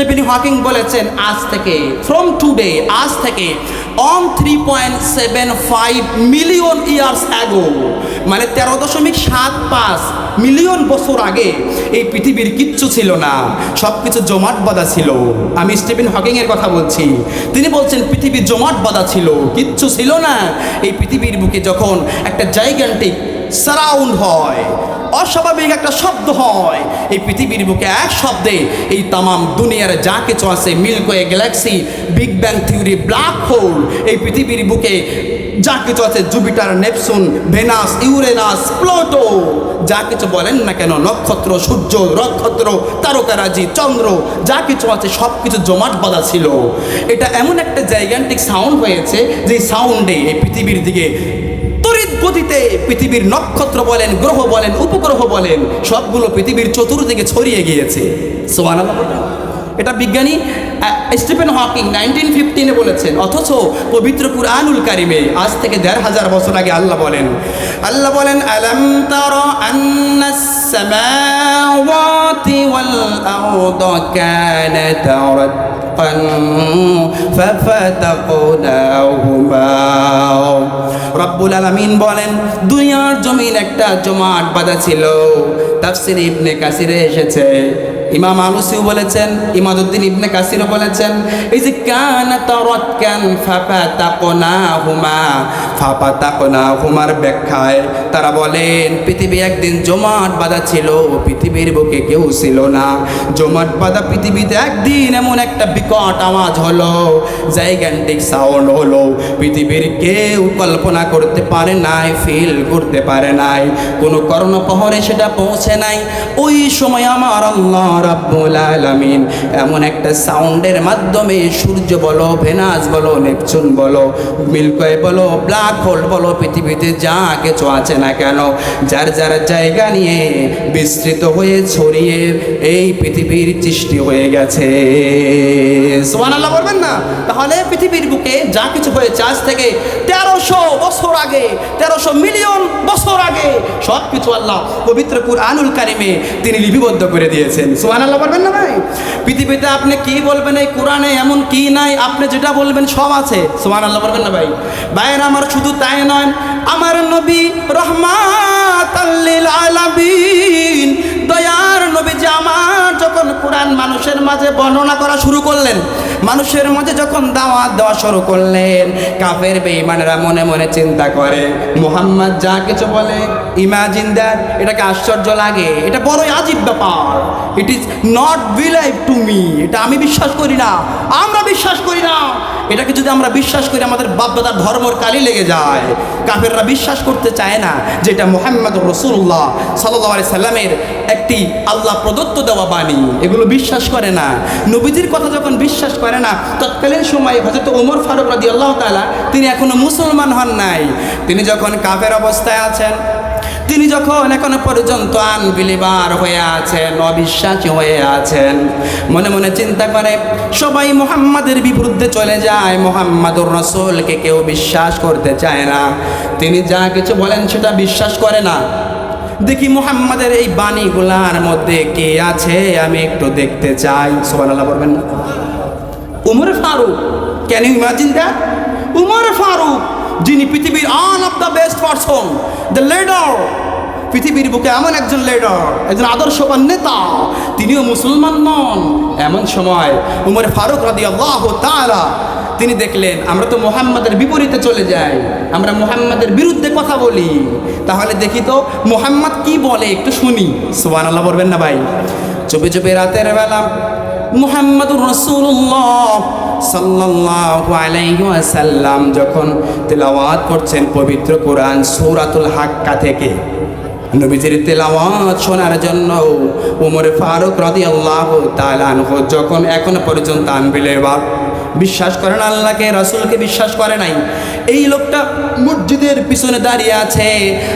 Stephen Hawking বলেছেন, আজ থেকে ফ্রম টুডে আজ থেকে on three point seven five million years ago মানে তেরো দশমিক সাত পাঁচ মিলিয়ন বছর আগে, এই পৃথিবীর কিচ্ছু ছিল না সব কিছু জমাট বাঁধা ছিল। আমি স্টিফেন হকিংয়ের কথা বলছি। তিনি বলছেন, পৃথিবী জমাট বাঁধা ছিল, কিচ্ছু ছিল না। এই পৃথিবীর বুকে যখন একটা জাইগান্টিক সারাউন্ড হয়। অস্বাভাবিক একটা শব্দ হয়। এই পৃথিবীর বুকে এক শব্দে এই তামাম দুনিয়ার যা কিছু আছে Milky Way galaxy big bang theory black hole এই পৃথিবীর বুকে যা কিছু আছে Jupiter Neptune Venus Uranus Pluto যা কিছু বলেন না কেন, নক্ষত্র, সূর্য নক্ষত্র তারকারাজি, চন্দ্র, যা কিছু আছে সব কিছু জমাট বাঁধা ছিল। এটা এমন একটা জাইগান্টিক সাউন্ড হয়েছে যে সাউন্ডে এই পৃথিবীর দিকে তড়িৎ গতিতে পৃথিবীর নক্ষত্র বলেন, গ্রহ বলেন, উপগ্রহ বলেন, সবগুলো পৃথিবীর চতুর্দিকে ছড়িয়ে গিয়েছে। এটা বিজ্ঞানী স্টিফেন হকিং নাইনটিন ফিফটিনে বলেছেন, অথচ পবিত্র কুরআনুল কারিমে আজ থেকে দেড় হাজার বছর আগে আল্লাহ বলেন আল্লাহ বলেন, আলম আন্নাস সামাওয়াতি ওয়াল আরদ কানাতা رتقا ففتقناهما রব্বুল আলামিন বলেন দুনিয়ার জমিন একটা জমাট বাঁধা ছিল তাফসির ইবনে কাসিরে এসেছে ইমাম আলুসিও বলেছেন, ইমাদুদ্দিন ইবনে কাসিরও বলেছেন, এই যে কান তারাতকান ফাফাতাকনাহুমা, ফাফাতাকনাহুমার ব্যাখ্যায় তারা বলেন পৃথিবী একদিন জমাট বাঁধা ছিল, পৃথিবীর বুকে কেউ ছিল না। জমাট বাঁধা পৃথিবীতে একদিন এমন একটা বিকট আওয়াজ হলো জাইগ্যান্টিক সাউন্ড হলো। পৃথিবীর কেউ কল্পনা করতে পারে নাই ফিল করতে পারে নাই। কোনো কর্ণপহরে সেটা পৌঁছে নাই। ওই সময় আমার আল্লাহ রাব্বুল আলামিন। এমন একটা সাউন্ডের মাধ্যমে সূর্য বলো, ভেনাস বলো, নেপচুন বলো মিল্কওয়ে বলো, ব্ল্যাক হোল বলো, পৃথিবীতে যা কিছু আছে না কেন, যার যার জায়গা নিয়ে বিস্তৃত হয়ে ছড়িয়ে এই পৃথিবীর সৃষ্টি হয়ে গেছে। সোমান আল্লাহ বলবেন না? তাহলে পৃথিবীর বুকে যা কিছু হয়েছে আজ থেকে তেরোশো বছর আগে, তেরোশো মিলিয়ন বছর আগে সব কিছু আল্লাহ পবিত্র কুরআনুল কারিমে তিনি লিপিবদ্ধ করে দিয়েছেন। সোহান আল্লাহ বলবেন না ভাই? পৃথিবীতে আপনি কি বলবেন এই কোরআনে, এমন কি নাই, আপনি যেটা বলবেন সব আছে। সোহান আল্লাহ বলবেন না ভাই? ভাইয়ের, আমার শুধু তাই নয়, আমার নবী রহমাত আলামিন, দয়ার নবী আমার যখন কোরআন মানুষের মাঝে বর্ণনা করা শুরু করলেন, মানুষের মাঝে যখন দাওয়াত দেওয়া শুরু করলেন, কাফের বেঈমানেরা মনে মনে চিন্তা করে, মুহাম্মদ যা কিছু বলে ইমাজিন দ্যাট এটাকে আশ্চর্য লাগে, এটা বড়ই আজীব ব্যাপার। It is not believe to me এটা আমি বিশ্বাস করি না, আমরা বিশ্বাস করি না। এটাকে যদি আমরা বিশ্বাস করি, আমাদের বাপদাদার ধর্মর কালি লেগে যায়। কাফেররা বিশ্বাস করতে চায় না যে এটা মোহাম্মদ রসুল্লাহ সাল্লাহ সাল্লামের একটি আল্লাহ প্রদত্ত দেওয়া বাণী। এগুলো বিশ্বাস করে না। নবীজির কথা যখন বিশ্বাস করে না, তৎকালীন সময়ে হয়তো ওমর ফারুক রাদি আল্লাহ তালা তিনি এখনও মুসলমান হন নাই। তিনি যখন কাফের অবস্থায় আছেন, তিনি যখন এখনও পর্যন্ত আনবিলিবার হয়ে আছেন, অবিশ্বাসী হয়ে আছেন, মনে মনে চিন্তা করে, সবাই মোহাম্মদের বিরুদ্ধে চলে যায়, মোহাম্মদুর রসুলকে কেউ বিশ্বাস করতে চায় না। তিনি যা কিছু বলেন সেটা বিশ্বাস করে না। দেখি মোহাম্মদের এই বাণীগুলার মধ্যে কে আছে? আমি একটু দেখতে চাই। সোহান আল্লাহ বলবেন না। Umar Farooq can you imagine that Umar Farooq, যিনি পৃথিবীর one of the best person the leader পৃথিবীর বুকে এমন একজন লিডার একজন আদর্শবান নেতা। তিনিও মুসলমান নন। এমন সময় উমর ফারুক রাদি আল্লাহ তাআলা তিনি দেখলেন, আমরা তো মোহাম্মদের বিপরীতে চলে যাই, আমরা মোহাম্মদের বিরুদ্ধে কথা বলি। তাহলে দেখি তো, মোহাম্মদ কি বলে একটু শুনি। সুবান আল্লাহ বলবেন না ভাই। চুপে চুপে রাতের বেলা মুহাম্মদুর রসুল্লাহ সাল্লাল্লাহু আলাইহি যখন তেলাওয়াত করছেন পবিত্র কোরআন সূরাতুল হাক্কা থেকে, নবীজির তেলাওয়াত শোনার জন্য উমর ফারুক তাআলা আনহু যখন এখনও পর্যন্ত আনবিলে বাপ বিশ্বাস করেন আল্লাহকে, রাসুলকে বিশ্বাস করে নাই। এই লোকটা মসজিদের পিছনে দাঁড়িয়ে আছে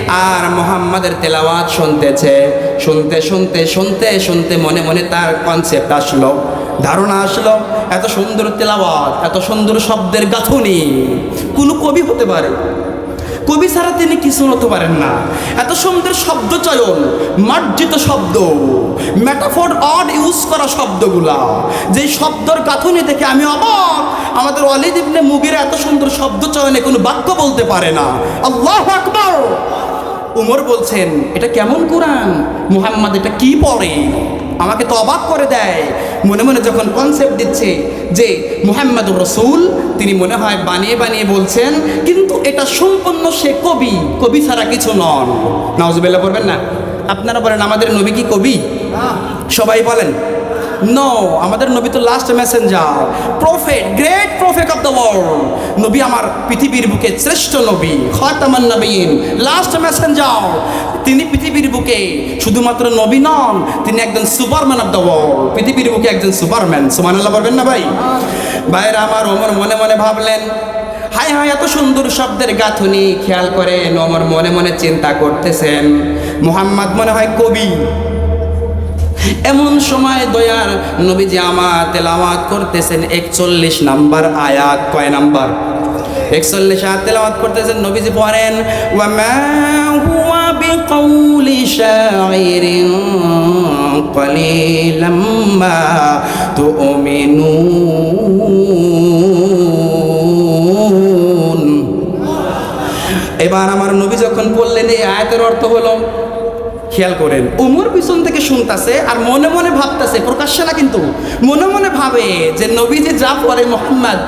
আর মোহাম্মদের তেলাওয়াত শুনতেছে। শুনতে শুনতে শুনতে শুনতে মনে মনে তার কনসেপ্ট আসলো। ধারণা আসলো, এত সুন্দর তেলাওয়াত, এত সুন্দর শব্দের গাঁথনি। কোনো কবি হতে পারে। কবি ছাড়া তিনি কিছু হতে পারেন না। এত সুন্দর শব্দ চয়ন, মার্জিত শব্দ। মেটাফোর অড ইউজ করা শব্দগুলা। যে শব্দর গাঁথনি দেখে আমি অবাক। আমাদের অলিদ ইবনে মুগির এত সুন্দর শব্দ চয়নে কোনো বাক্য বলতে পারে না। আল্লাহ আকবার! উমর বলছেন, এটা কেমন কোরআন? মুহাম্মদ এটা কি পড়ে? আমাকে তো অবাক করে দেয়। মনে মনে যখন কনসেপ্ট দিচ্ছে যে মোহাম্মদুর রসুল তিনি মনে হয় বানিয়ে বানিয়ে বলছেন কিন্তু এটা সম্পূর্ণ সে কবি কবি ছাড়া কিছু নন। নাউজুবিল্লাহ বলবেন না? আপনারা বলেন আমাদের নবী কি কবি? সবাই বলেন। নো আমাদের নবী তো last messenger prophet great prophet of the world নবী আমার পৃথিবীর বুকে শ্রেষ্ঠ নবী, খাতামান নবীন লাস্ট মেসেঞ্জার তিনি পৃথিবীর বুকে শুধুমাত্র নবী নন, তিনি একজন সুপারম্যান অফ দ্য ওয়ার্ল্ড পৃথিবীর বুকে একজন সুপারম্যান সুমান আল্লাহ বলবেন না ভাই? ভাইরা আমার ওমর মনে মনে ভাবলেন হায় হায় এত সুন্দর শব্দের গাঁথুনি, খেয়াল করেন, ওমর মনে মনে চিন্তা করতেছেন। মুহাম্মদ মনে হয় কবি। এমন সময় দয়ার নবীজি আমার তেলাওয়াত করতেছেন একচল্লিশ নাম্বার আয়াত কয় নাম্বার একচল্লিশ আয়াত তেলাওয়াত করতেছেন নবীজি পড়েন ওয়ামা হুয়া বিকাউলি শাইরিন قليلا ما تؤمنون এবার আমার নবী যখন বললেন এই আয়াতের অর্থ হলো খেয়াল করেন, উমর পিছন থেকে শুনতাছে আর মনে মনে ভাবতাছে, প্রকাশ্যে না কিন্তু, মনে মনে ভাবে যে নবী যে যা পরে মোহাম্মদ,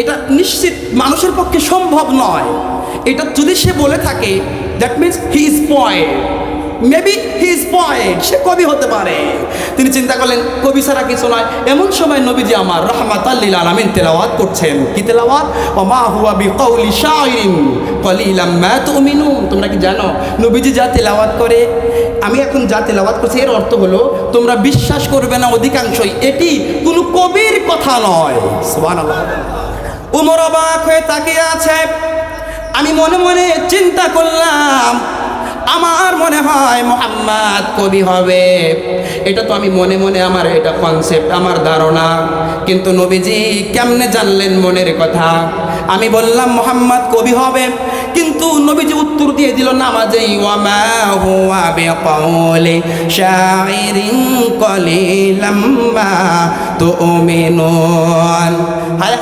এটা নিশ্চিত মানুষের পক্ষে সম্ভব নয়। এটা যদি সে বলে থাকে that means he is point maybe he is point সে কবি হতে পারে। তিনি চিন্তা করলেন, কবি ছাড়া কিছু নয় এমন সময় নবীজি আমার রহমাত আল্লিল আলামিন তেলাওয়াত করছেন। কি তেলাওয়াত? ও মা হুয়া বি কওলি শাইরিন কলিলাম মা তুমিনুন। তোমরা কি জানো? নবীজি যা তেলাওয়াত করে, আমি এখন যা তেলাওয়াত করছি, এর অর্থ হলো, তোমরা বিশ্বাস করবে না অধিকাংশই। এটি কোনো কবির কথা নয়। সুবহানাল্লাহ। উমর অবাক হয়ে তাকিয়ে আছে। আমি মনে মনে চিন্তা করলাম আমার মনে হয় মোহাম্মদ কবি হবে। এটা তো আমি মনে মনে আমার এটা কনসেপ্ট আমার ধারণা। কিন্তু নবীজি কেমনে জানলেন মনের কথা? আমি বললাম, মোহাম্মদ কবি হবে। কিন্তু নবীজি উত্তর দিয়ে দিল নামাজেই, ওয়ামা হুয়া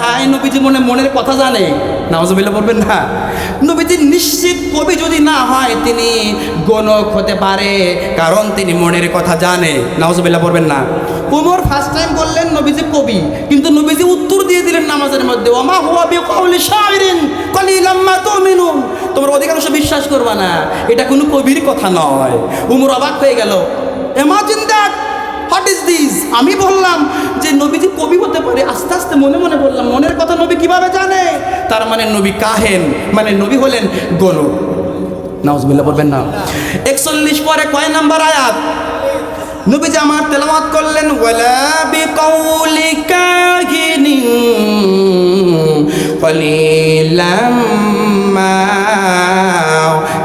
হায় নবীজি মনে মনের কথা জানে। নামাজবিল্লা বলবেন না। নবীজি নিশ্চিত কবি যদি না হয়, তিনি গণক হতে পারে, কারণ তিনি মনের কথা জানে। নামাজবিল্লা পড়বেন না। উমর ফার্স্ট টাইম বললেন, নবীজি কবি, কিন্তু নবীজি উত্তর দিয়ে দিলেন নামাজের মধ্যে, ওমা হুয়া বিকাউলি শাইরিন কলিলাম মা তুমিনুন। তোমরা অধিকাংশ বিশ্বাস করবা না, এটা কোনো কবির কথা নয়। উমর অবাক হয়ে গেল, imagine that what is this আমি বললাম যে নবীজি কবি হতে পারে। আস্তে আস্তে মনে মনে বললাম, মনের কথা নবী কীভাবে জানে? তার মানে নবী কাহেন মানে নবী হলেন গণক নাউজবিল্লাহ বলবেন না। একচল্লিশ পরে কয় নাম্বার আয়াত? নবীজি আমার তেলাওয়াত করলেন, ওয়ালা বিকাউলি কাহিনিন কলিলাম মা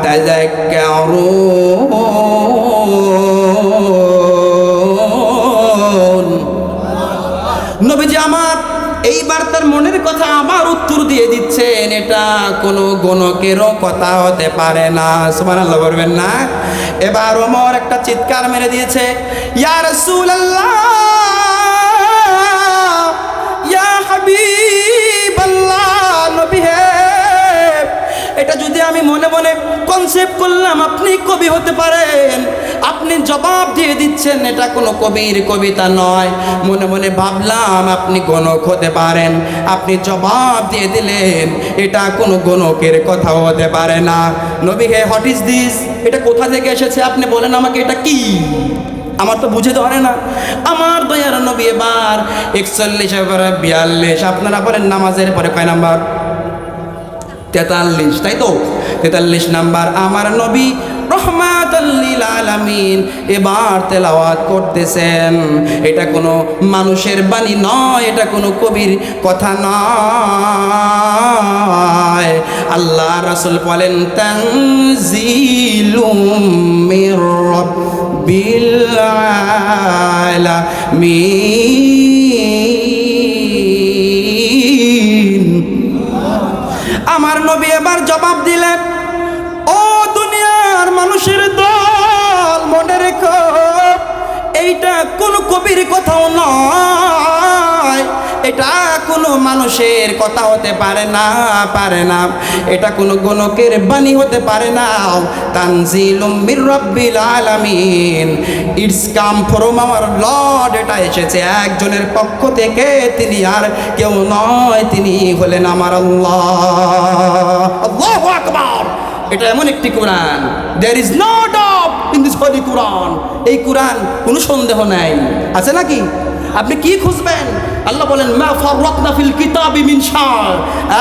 তাযাক্কারুন নবীজি আমার, এইবার তার মনের কথা আমার উত্তর দিয়ে দিচ্ছেন, এটা কোনো গণকেরও কথা হতে পারে না। সুবহানাল্লাহ বলবেন না। এবার ওমর একটা চিৎকার মেরে দিয়েছে, ইয়া রাসূলুল্লাহ, ইয়া এটা যদি আমি মনে মনে কনসেপ্ট করলাম, আপনি কবি হতে পারেন। আপনি জবাব দিয়ে দিচ্ছেন, এটা কোনো কবির কবিতা নয়। মনে মনে ভাবলাম আপনি গণক হতে পারেন। আপনি জবাব দিয়ে দিলেন, এটা কোনো গণকের কথা হতে পারে না। নবী হে হোয়াট ইজ দিস এটা কোথা থেকে এসেছে? আপনি বলেন আমাকে, এটা কি? আমার তো বুঝে ধরে না। আমার দয়ার নবী এবার একচল্লিশ এবার বিয়াল্লিশ। আপনারা বলেন নামাজের পরে কয় নাম্বার? তেতাল্লিশ, তাই তো? তেতাল্লিশ নাম্বার। আমার নবী রহমাতাল্লিল আলামিন। এবার তেলাওয়াত করতেছেন। এটা কোনো মানুষের বাণী নয়, এটা কোনো কবির কথা নয়। আল্লাহ রাসূল বলেন, তানজিলুম আমার নবী এবার জবাব দিলেন নবীর কথাও নয়। এটা কোনো মানুষের কথা হতে পারে না পারে না। এটা কোনো গণকের বাণী হতে পারে না। তানজিলুম মির রাব্বিল আলামিন। It's come from our lord এটা এসেছে একজনের পক্ষ থেকে। তিনি আর কেউ নয়, তিনি হলেন আমার আল্লাহ। আল্লাহু আকবার। এটা এমন একটি কোরআন। There is no doubt in holy Quran, এই কোরআন কোনো সন্দেহ নাই। আছে নাকি? আপনি কি খুঁজবেন? আল্লাহ বলেন, মা ফাররাতনা ফিল কিতাবি মিন শার।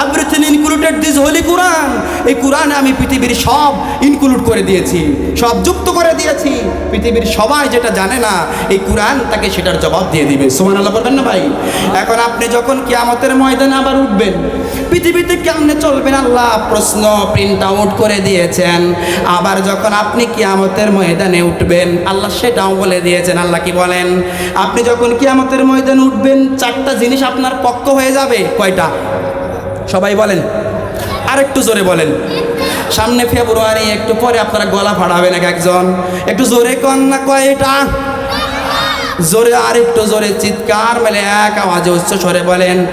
Everything included this holy Quran. এই কোরআনে আমি পৃথিবীর সব ইনক্লুড করে দিয়েছি, সব যুক্ত করে দিয়েছি। পৃথিবীর সবাই যেটা জানে না, এই কোরআন তাকে সেটার জবাব দিয়ে দিবে। সুবহানাল্লাহ বলবেন না ভাই? এখন আপনি যখন কিয়ামতের ময়দানে আবার উঠবেন পৃথিবীতে কেমনে চলবেন আল্লাহ? প্রশ্ন, প্রিন্ট আউট করে দিয়েছেন। আবার যখন আপনি কিয়ামতের ময়দানে উঠবেন, আল্লাহ সেটাও বলে দিয়েছেন। আল্লাহ কি বলেন? আপনি যখন কিয়ামতের ময়দানে উঠবেন, চারটা জিনিস আপনার পক্ষ হয়ে যাবে। কয়টা? সবাই বলেন। আর একটু জোরে বলেন। সামনে ফেব্রুয়ারি, একটু পরে আপনারা গলা ফাড়াবেন এক একজন। একটু জোরে কন না কয়টা? জোরে আর একটু জোরে চিৎকার মেলে এক আওয়াজে উচ্চ স্বরে বলেন